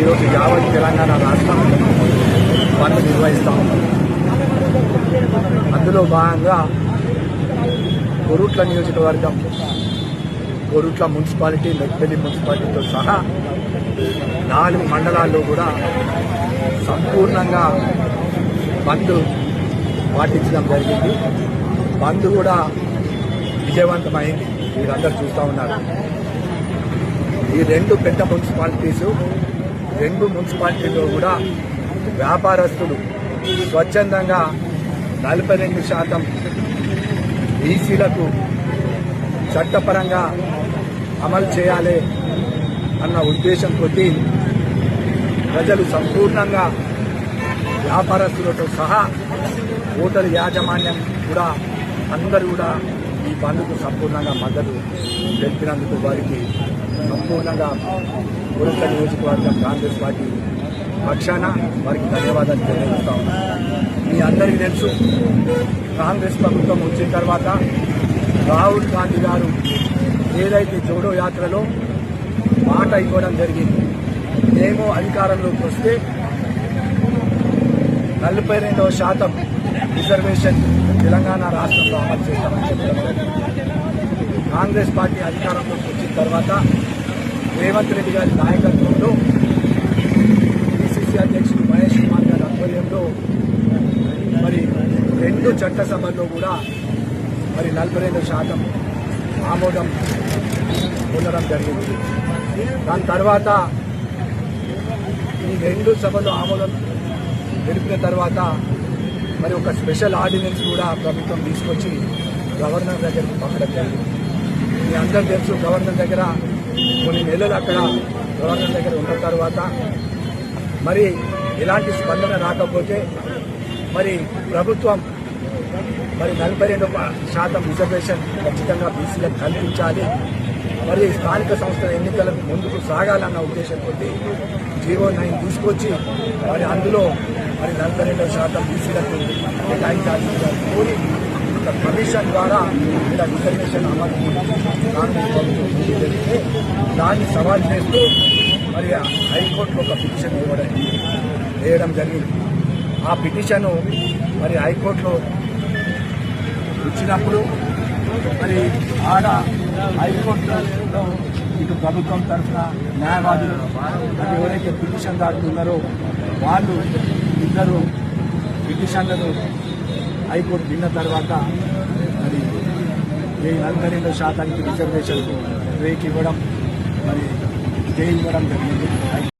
ఈరోజు యావత్ తెలంగాణ రాష్ట్రం బంద్ నిర్వహిస్తాం. ఉన్నాం అందులో భాగంగా కొరుట్ల నియోజకవర్గం కొరుట్ల మున్సిపాలిటీ లెక్పల్లి మున్సిపాలిటీతో సహా నాలుగు మండలాల్లో కూడా సంపూర్ణంగా బంద్ పాటించడం జరిగింది. బంద్ కూడా విజయవంతమైంది. మీరందరూ చూస్తూ ఉన్నారు. ఈ రెండు పెద్ద మున్సిపాలిటీస్ రెండు మున్సిపాలిటీలో కూడా వ్యాపారస్తులు స్వచ్ఛందంగా నలభై రెండు శాతం బీసీలకు చట్టపరంగా అమలు చేయాలి అన్న ఉద్దేశం కొద్దీ ప్రజలు సంపూర్ణంగా వ్యాపారస్తులతో సహా హోటల్ యాజమాన్యం కూడా అందరూ కూడా ఈ బంద్కు సంపూర్ణంగా మద్దతు తెలిపినందుకు వారికి సంపూర్ణంగా పురంత నియోజకవర్గం కాంగ్రెస్ పార్టీ పక్షాన వారికి ధన్యవాదాలు తెలియజేస్తా మీ అందరికీ తెలుసు కాంగ్రెస్ ప్రభుత్వం వచ్చిన తర్వాత రాహుల్ గాంధీ గారు ఏదైతే జోడో యాత్రలో మాట ఇవ్వడం జరిగింది మేము అధికారంలోకి వస్తే నలభై రెండవ శాతం రిజర్వేషన్ తెలంగాణ రాష్ట్రంలో అమలు చేస్తామని చెప్పడం కాంగ్రెస్ పార్టీ అధికారంలోకి వచ్చిన తర్వాత రేవంత్ రెడ్డి గారి నాయకత్వంలో పిసిసి అధ్యక్షుడు మహేష్ కుమార్ గారి ఆధ్వర్యంలో మరి రెండు చట్టసభల్లో కూడా మరి నలభై రెండు శాతం ఆమోదం పొందడం జరిగింది. దాని తర్వాత ఈ రెండు సభలు ఆమోదం తెలిపిన తర్వాత మరి ఒక స్పెషల్ ఆర్డినెన్స్ కూడా ప్రభుత్వం తీసుకొచ్చి గవర్నర్ దగ్గరికి పంపడం జరిగింది. మీ అందరూ తెలుసు గవర్నర్ దగ్గర కొన్ని నెలలు అక్కడ గవర్నర్ దగ్గర ఉన్న తర్వాత మరి ఎలాంటి స్పందన రాకపోతే మరి ప్రభుత్వం మరి నలభై రెండు శాతం రిజర్వేషన్ ఖచ్చితంగా బీసీలకు కల్పించాలి. మరి స్థానిక సంస్థల ఎన్నికలకు ముందుకు సాగాలన్న ఉద్దేశం కొద్ది జీవో నైన్ తీసుకొచ్చి మరి అందులో మరి నలభై రెండు శాతం బీసీలకు కేటాయించాల్సిందిగా కోరి ఒక కమిషన్ ద్వారా ఇలా రిజర్వేషన్ అమలు కాంగ్రెస్ ప్రభుత్వం దాన్ని సవాల్ చేస్తూ మరి హైకోర్టులో ఒక పిటిషన్ ఇవ్వడం వేయడం జరిగింది. ఆ పిటిషన్ మరి హైకోర్టులో ఇచ్చినప్పుడు మరి ఆడ హైకోర్టులో ఇటు ప్రభుత్వం తరఫున న్యాయవాదులు మరి ఎవరైతే పిటిషన్ దాటుతున్నారో వాళ్ళు ఇద్దరు పిటిషన్లను హైకోర్టు విన్న తర్వాత మరి ఈ నలభై రెండు శాతానికి రిజర్వేషన్ బ్రేక్ ఇవ్వడం మరి స్టే ఇవ్వడం జరిగింది.